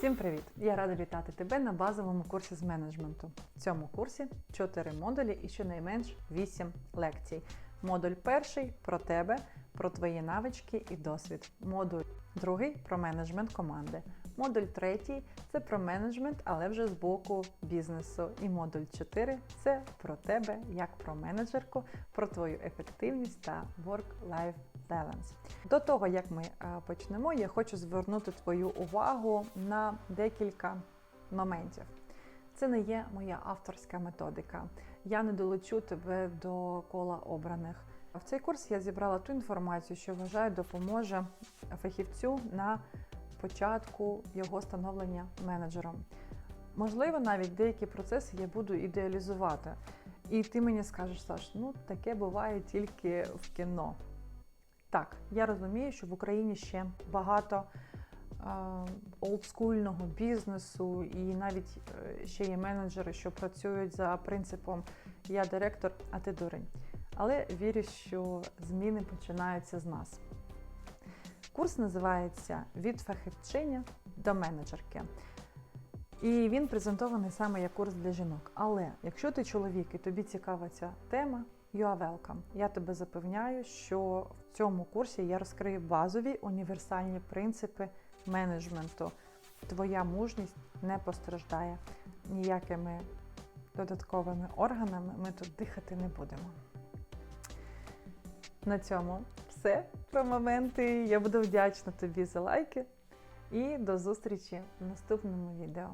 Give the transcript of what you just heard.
Всім привіт! Я рада вітати тебе на базовому курсі з менеджменту. В цьому курсі 4 модулі і щонайменш 8 лекцій. Модуль перший про тебе, про твої навички і досвід. Модуль другий про менеджмент команди. Модуль третій це про менеджмент, але вже з боку бізнесу. І модуль 4 це про тебе як про менеджерку, про твою ефективність та work-life balance. До того, як ми е, почнемо, я хочу звернути твою увагу на декілька моментів. Це не є моя авторська методика. Я не долучу тебе до кола обраних. В цей курс я зібрала ту інформацію, що вважаю допоможе фахівцю на початку його становлення менеджером. Можливо, навіть деякі процеси я буду ідеалізувати. І ти мені скажеш, Саш, ну таке буває тільки в кіно. Так, я розумію, що в Україні ще багато е, олдскульного бізнесу, і навіть е, ще є менеджери, що працюють за принципом я директор, а ти дурень. Але вірю, що зміни починаються з нас. Курс називається Від фахівчиня до менеджерки. І він презентований саме як курс для жінок. Але якщо ти чоловік і тобі цікава ця тема, you are welcome. Я тебе запевняю, що в цьому курсі я розкрию базові універсальні принципи менеджменту. Твоя мужність не постраждає ніякими додатковими органами. Ми тут дихати не будемо. На цьому все про моменти. Я буду вдячна тобі за лайки. І до зустрічі в наступному відео.